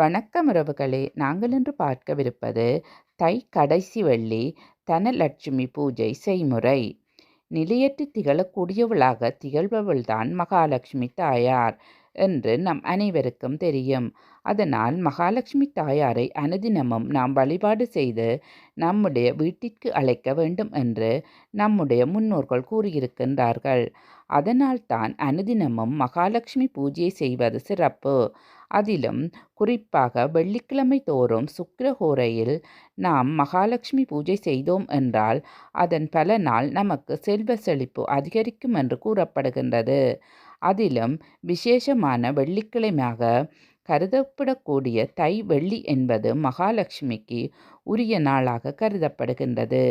வணக்கம் உறவுகளே நாங்கள் இன்று பார்க்கவிருப்பது தை கடைசி வெள்ளி தனலட்சுமி பூஜை செய்முறை. நிலையற்று திகழக்கூடியவளாக திகழ்பவள்தான் மகாலட்சுமி தாயார். என்று நம் அனைவருக்கும் தெரியும். அதனால் மகாலட்சுமி தாயாரை அனுதினமும் நாம் வழிபாடு செய்து நம்முடைய வீட்டிற்கு அழைக்க வேண்டும் என்று நம்முடைய முன்னோர்கள் கூறியிருக்கின்றார்கள். அதனால்தான் அனுதினமும் மகாலட்சுமி பூஜை செய்வது சிறப்பு. அதிலும் குறிப்பாக வெள்ளிக்கிழமை தோறும் சுக்கிரஹோரையில் நாம் மகாலட்சுமி பூஜை செய்தோம் என்றால் அதன் பலனால் நமக்கு செல்வ செழிப்பு அதிகரிக்கும் என்று கூறப்படுகின்றது. அதிலும் விசேஷமான வெள்ளிக்கிழமையாக கருதப்படக்கூடிய தை வெள்ளி என்பது மகாலட்சுமிக்கு உரிய நாளாக கருதப்படுகின்றது.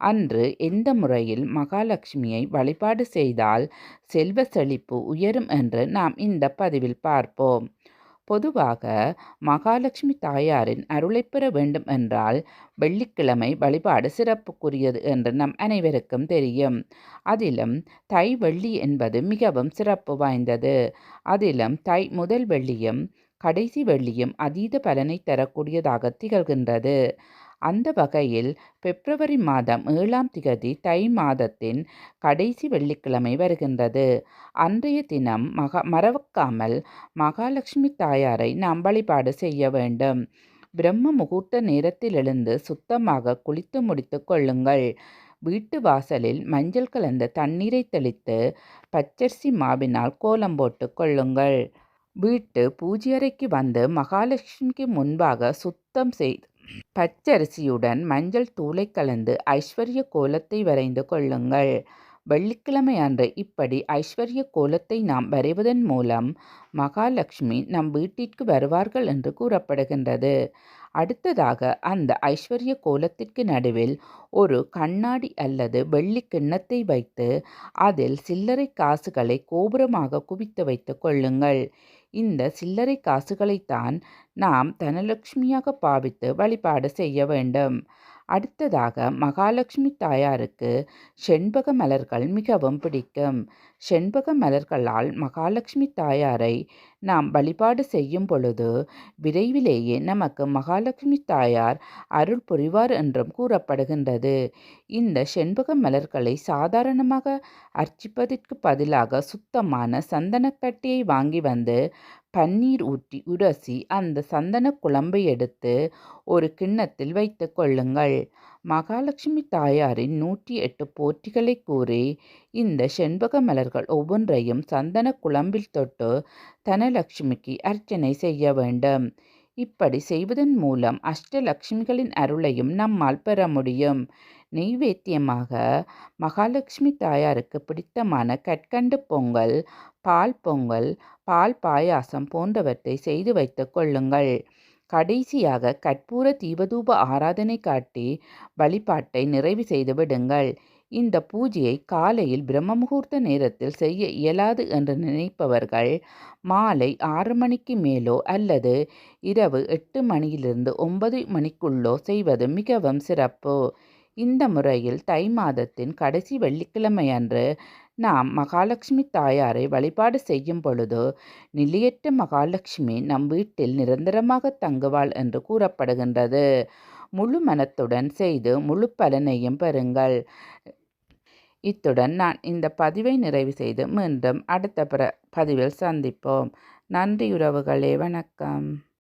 அன்று எந்த முறையில் மகாலட்சுமியை வழிபாடு செய்தால் செல்வ செழிப்பு உயரும் என்று நாம் இந்த பதிவில் பார்ப்போம். பொதுவாக மகாலட்சுமி தாயாரின் அருளை பெற வேண்டும் என்றால் வெள்ளிக்கிழமை வழிபாடு சிறப்புக்குரியது என்று நம் அனைவருக்கும் தெரியும். அதிலும் தை வெள்ளி என்பது மிகவும் சிறப்பு வாய்ந்தது. அதிலும் தை முதல் வெள்ளியும் கடைசி வெள்ளியும் அதீத பலனை தரக்கூடியதாக திகழ்கின்றது. அந்த வகையில் பிப்ரவரி மாதம் ஏழாம் திகதி தை மாதத்தின் கடைசி வெள்ளிக்கிழமை வருகின்றது. அன்றைய தினம் மகா மறக்காமல் மகாலட்சுமி தாயாரை நாம் வழிபாடு செய்ய வேண்டும். பிரம்ம முகூர்த்த நேரத்தில் எழுந்து சுத்தமாக குளித்து முடித்து கொள்ளுங்கள். வீட்டு வாசலில் மஞ்சள் கலந்த தண்ணீரை தெளித்து பச்சரிசி மாவினால் கோலம் போட்டு கொள்ளுங்கள். வீட்டு பூஜையறைக்கு வந்து மகாலட்சுமிக்கு முன்பாக சுத்தம் செய்து பச்சரிசியுடன் மஞ்சள் தூளை கலந்து ஐஸ்வர்ய கோலத்தை வரைந்து கொள்ளுங்கள். வெள்ளிக்கிழமை அன்று இப்படி ஐஸ்வர்ய கோலத்தை நாம் வரைவதன் மூலம் மகாலட்சுமி நம் வீட்டிற்கு வருவார்கள் என்று கூறப்படுகின்றது. அடுத்ததாக அந்த ஐஸ்வர்ய கோலத்திற்கு நடுவில் ஒரு கண்ணாடி அல்லது வெள்ளி கிண்ணத்தை வைத்து அதில் சில்லறை காசுகளை கோபுரமாக குவித்து வைத்து கொள்ளுங்கள். இந்த சில்லறை காசுகளைத்தான் நாம் தனலட்சுமியாக பாவித்து வழிபாடு செய்ய வேண்டும். அடுத்ததாக மகாலட்சுமி தாயாருக்கு செண்பக மலர்கள் மிகவும் பிடிக்கும். செண்பக மலர்களால் மகாலட்சுமி தாயாரை நாம் வழிபாடு செய்யும் பொழுது விரைவிலேயே நமக்கு மகாலட்சுமி தாயார் அருள் புரிவார் என்றும் கூறப்படுகின்றது. இந்த செண்பக மலர்களை சாதாரணமாக அர்ச்சிப்பதற்கு பதிலாக சுத்தமான சந்தனக்கட்டியை வாங்கி வந்து பன்னீர் ஊற்றி உரசி அந்த சந்தன குழம்பை எடுத்து ஒரு கிண்ணத்தில் வைத்து கொள்ளுங்கள். மகாலட்சுமி தாயாரின் நூற்றி எட்டு போற்றிகளை கூறி இந்த செண்பக மலர்கள் ஒவ்வொன்றையும் சந்தன குழம்பில் தொட்டு தனலட்சுமிக்கு அர்ச்சனை செய்ய வேண்டும். இப்படி செய்வதன் மூலம் அஷ்டலட்சுமிகளின் அருளையும் நம்மால் பெற முடியும். நெய்வேத்தியமாக மகாலட்சுமி தாயாருக்கு பிடித்தமான கற்கண்டு பொங்கல் பால் பொங்கல் பால் பாயாசம் போன்றவற்றை செய்து வைத்து கொள்ளுங்கள். கடைசியாக கற்பூர தீபதூப ஆராதனை காட்டி வழிபாட்டை நிறைவு செய்து விடுங்கள். இந்த பூஜையை காலையில் பிரம்ம முகூர்த்த நேரத்தில் செய்ய இயலாது என்று நினைப்பவர்கள் மாலை ஆறு மணிக்கு மேலோ அல்லது இரவு எட்டு மணியிலிருந்து ஒன்பது மணிக்குள்ளோ செய்வது மிகவும் சிறப்பு. இந்த முறையில் தை மாதத்தின் கடைசி வெள்ளிக்கிழமை அன்று நாம் மகாலட்சுமி தாயாரை வழிபாடு செய்யும் பொழுது நிலையற்ற மகாலட்சுமி நம் வீட்டில் நிரந்தரமாக தங்குவாள் என்று கூறப்படுகின்றது. முழு மனத்துடன் செய்து முழு பலனையும் பெறுங்கள். இத்துடன் நான் இந்த பதிவை நிறைவு செய்து மீண்டும் அடுத்த பதிவில் சந்திப்போம். நன்றி உறவுகளே வணக்கம்.